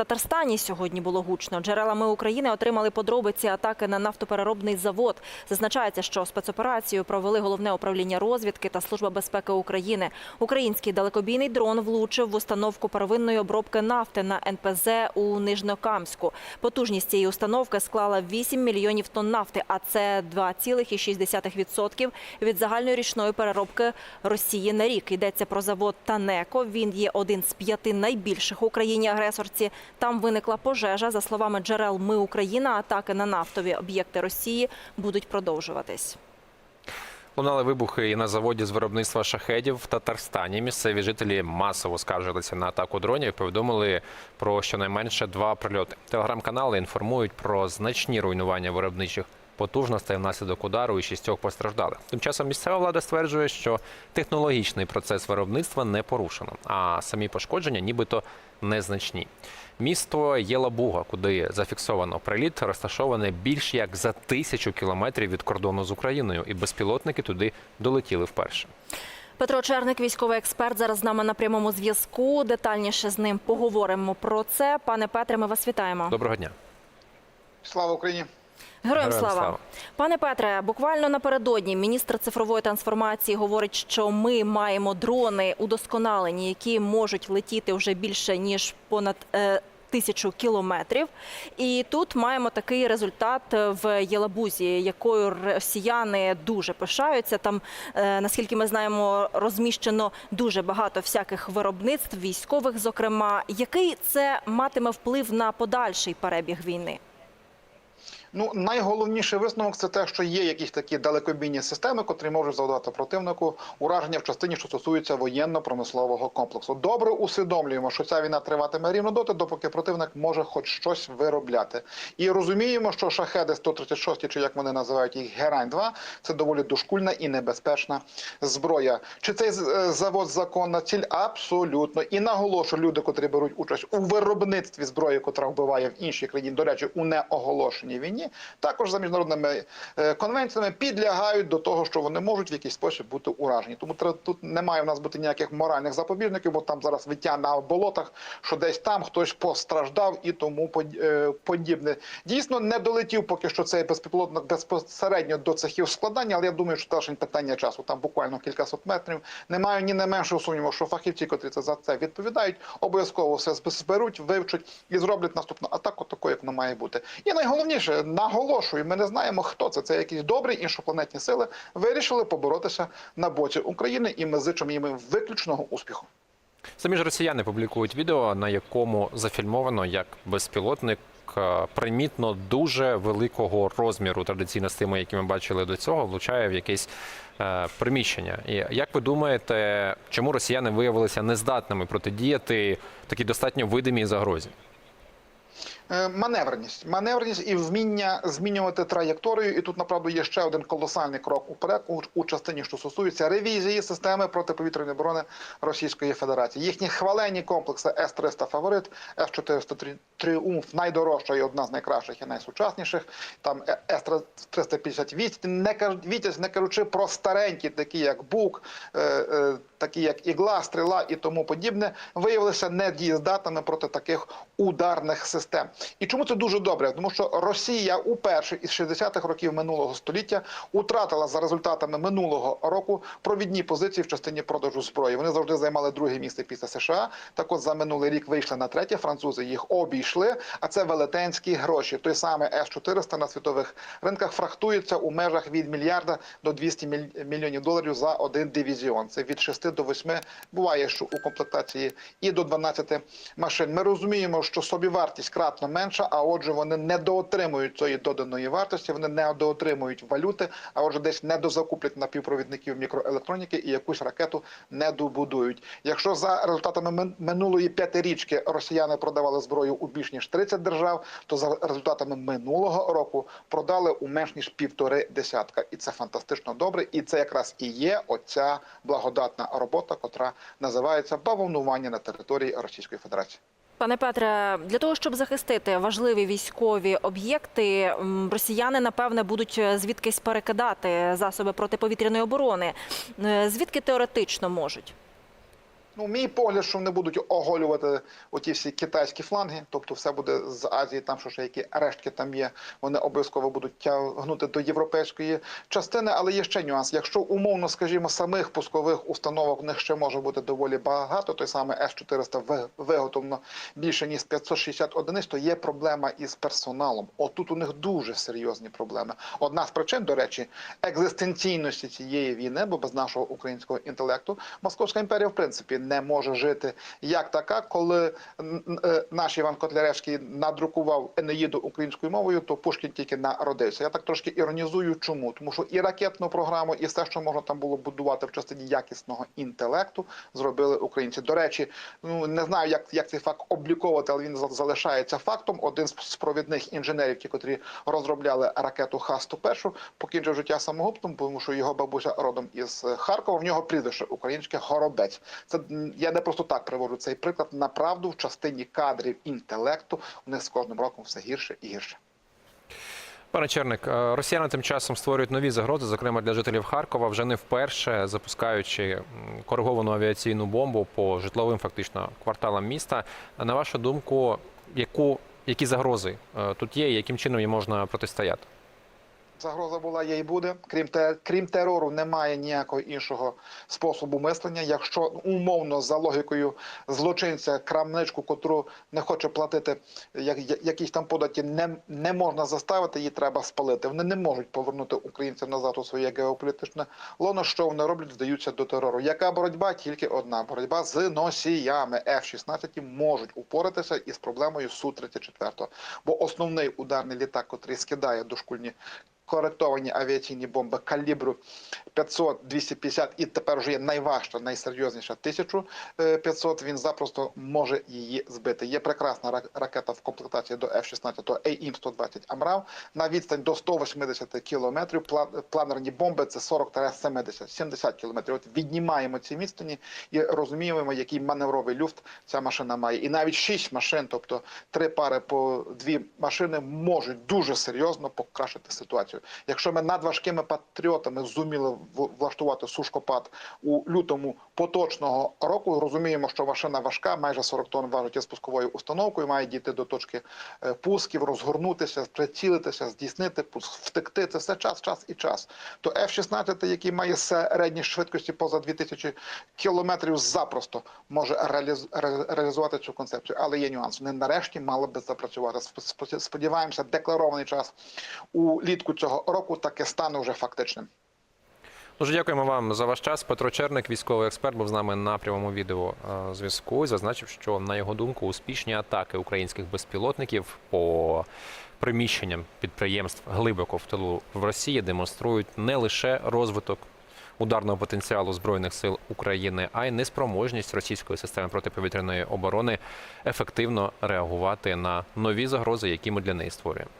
Татарстані сьогодні було гучно. Джерелами України отримали подробиці атаки на нафтопереробний завод. Зазначається, що спецоперацію провели головне управління розвідки та служба безпеки України. Український далекобійний дрон влучив в установку первинної обробки нафти на НПЗ у Нижнокамську. Потужність цієї установки склала 8 мільйонів тонн нафти, а це 2,6% від загальної річної переробки Росії на рік. Йдеться про завод Танеко. Він є один з п'яти найбільших у країні агресорці. Там виникла пожежа. За словами джерел Ми Україна, атаки на нафтові об'єкти Росії будуть продовжуватись. Лунали вибухи і на заводі з виробництва шахедів в Татарстані. Місцеві жителі масово скаржилися на атаку дронів. Повідомили про щонайменше два прильоти. Телеграм-канали інформують про значні руйнування виробничих потужностей внаслідок удару і шістьох постраждалих. Тим часом місцева влада стверджує, що технологічний процес виробництва не порушено, а самі пошкодження нібито незначні. Місто Єлабуга, куди зафіксовано приліт, розташоване більш як за тисячу кілометрів від кордону з Україною, і безпілотники туди долетіли вперше. Петро Черник, військовий експерт, зараз з нами на прямому зв'язку. Детальніше з ним поговоримо про це. Пане Петре, ми вас вітаємо. Доброго дня. Слава Україні! Героям слава. слава. пане Петре. Буквально напередодні міністр цифрової трансформації говорить, що ми маємо дрони удосконалені, які можуть летіти вже більше ніж понад. Е, Тисячу кілометрів, і тут маємо такий результат в Єлабузі, якою росіяни дуже пишаються. Там, е, наскільки ми знаємо, розміщено дуже багато всяких виробництв, військових. Зокрема, який це матиме вплив на подальший перебіг війни? Ну найголовніший висновок це те, що є якісь такі далекобійні системи, котрі можуть завдати противнику ураження в частині, що стосується воєнно-промислового комплексу. Добре усвідомлюємо, що ця війна триватиме рівно доти, допоки противник може хоч щось виробляти. І розуміємо, що шахеди 136, чи як вони називають їх герань 2 це доволі дошкульна і небезпечна зброя. Чи цей е, завод законна ціль? Абсолютно. І наголошую, люди, котрі беруть участь у виробництві зброї, котра вбиває в іншій країні, до речі, у неоголошеній війні, також за міжнародними е, конвенціями підлягають до того, що вони можуть в якийсь спосіб бути уражені. Тому тут немає в нас бути ніяких моральних запобіжників, бо там зараз виття на болотах, що десь там хтось постраждав і тому е, подібне. Дійсно, не долетів поки що цей безпілотник безпосередньо до цехів складання, але я думаю, що це питання часу. Там буквально кількасот метрів. Не маю ні не меншого сумніву, що фахівці, котрі це за це відповідають, обов'язково все зберуть, вивчать і зроблять наступну атаку, такою, як вона має бути. І найголовніше, наголошую, ми не знаємо, хто це. Це якісь добрі іншопланетні сили вирішили поборотися на боці України, і ми зичимо їм виключного успіху. Самі ж росіяни публікують відео, на якому зафільмовано, як безпілотник е, примітно дуже великого розміру, традиційно з тими, які ми бачили до цього, влучає в якесь е, приміщення. І як ви думаєте, чому росіяни виявилися нездатними протидіяти такій достатньо видимій загрозі? Е, Маневреність, маневреність і вміння змінювати траєкторію. І тут направду є ще один колосальний крок уперед у, частині, що стосується ревізії системи протиповітряної оборони Російської Федерації. Їхні хвалені комплекси С-300 фаворит, С-400 Тріумф найдорожча і одна з найкращих і найсучасніших. Там е, С-350 Вітязь, не кажучи про старенькі, такі як Бук, е, такі як ігла, стріла і тому подібне, виявилися недієздатними проти таких ударних систем. І чому це дуже добре? Тому що Росія уперше із 60-х років минулого століття утратила за результатами минулого року провідні позиції в частині продажу зброї. Вони завжди займали друге місце після США. Так от за минулий рік вийшли на третє. Французи їх обійшли. А це велетенські гроші. Той самий С-400 на світових ринках фрахтується у межах від мільярда до 200 міль- мільйонів доларів за один дивізіон. Це від 6 до 8, буває, що у комплектації і до 12 машин. Ми розуміємо, що собівартість кратно менша, а отже, вони недоотримують цієї доданої вартості, вони недоотримують валюти, а отже, десь недозакуплять напівпровідників мікроелектроніки і якусь ракету не добудують. Якщо за результатами мин- минулої п'ятирічки росіяни продавали зброю у більш ніж 30 держав, то за результатами минулого року продали у менш ніж півтори десятка, і це фантастично добре. І це якраз і є оця благодатна робота, котра називається бавовнування на території Російської Федерації. Пане Петре, для того, щоб захистити важливі військові об'єкти, росіяни напевне будуть е, звідкись перекидати засоби протиповітряної оборони. Е, Звідки теоретично можуть? Ну, мій погляд, що вони будуть оголювати оті всі китайські фланги, тобто все буде з Азії, там що ще які рештки там є, вони обов'язково будуть тягнути до європейської частини. Але є ще нюанс. Якщо умовно, скажімо, самих пускових установок в них ще може бути доволі багато, той самий С-400 виготовлено більше ніж 560 одиниць, то є проблема із персоналом. Отут у них дуже серйозні проблеми. Одна з причин, до речі, екзистенційності цієї війни, бо без нашого українського інтелекту Московська імперія в принципі не може жити як така, коли е, наш Іван Котляревський надрукував Енеїду українською мовою, то Пушкін тільки народився. Я так трошки іронізую. Чому? Тому що і ракетну програму, і все, що можна там було будувати в частині якісного інтелекту, зробили українці. До речі, ну не знаю, як, як цей факт обліковувати, але він за- залишається фактом. Один з провідних інженерів, ті, котрі розробляли ракету Х-101, покінчив життя самогубством, тому що його бабуся родом із е, Харкова. В нього прізвище українське Горобець. Це я не просто так приводжу цей приклад. Направду в частині кадрів інтелекту у них з кожним роком все гірше і гірше. Пане Черник, е, росіяни тим часом створюють нові загрози, зокрема для жителів Харкова, вже не вперше запускаючи кориговану авіаційну бомбу по житловим фактично кварталам міста. На вашу думку, яку які загрози е, тут є, і яким чином їм можна протистояти? Загроза була є і буде. Крім те, крім терору, немає ніякого іншого способу мислення. Якщо умовно за логікою злочинця крамничку, котру не хоче платити як, якісь там податки, не, не можна заставити, її треба спалити. Вони не можуть повернути українців назад у своє геополітичне лоно. Що вони роблять? Здаються до терору. Яка боротьба? Тільки одна боротьба з носіями. F-16 можуть упоратися із проблемою Су-34. Бо основний ударний літак, котрий скидає дошкульні коректовані авіаційні бомби калібру 500, 250 і тепер вже є найважча, найсерйозніша 1500, він запросто може її збити. Є прекрасна ра- ракета в комплектації до F-16, то AIM-120 Амрав на відстань до 180 кілометрів. Пла- Планерні бомби це 40-70, 70 кілометрів. От віднімаємо ці відстані і розуміємо, який маневровий люфт ця машина має. І навіть 6 машин, тобто три пари по дві машини, можуть дуже серйозно покращити ситуацію. Якщо ми над важкими патріотами зуміли влаштувати сушкопад у лютому поточного року, розуміємо, що машина важка, майже 40 тонн важить із пусковою установкою, має дійти до точки е, пусків, розгорнутися, прицілитися, здійснити пуск, втекти. Це все час, час і час. То F-16, який має середні швидкості поза 2000 кілометрів, запросто може реалізувати цю концепцію. Але є нюанс. Вони нарешті мали би запрацювати. Сподіваємося, декларований час у літку цього року таки стане вже фактичним. Дуже дякуємо вам за ваш час. Петро Черник, військовий експерт, був з нами на прямому відео е, зв'язку. Зазначив, що на його думку успішні атаки українських безпілотників по приміщенням підприємств глибоко в тилу в Росії демонструють не лише розвиток ударного потенціалу збройних сил України, а й неспроможність російської системи протиповітряної оборони ефективно реагувати на нові загрози, які ми для неї створюємо.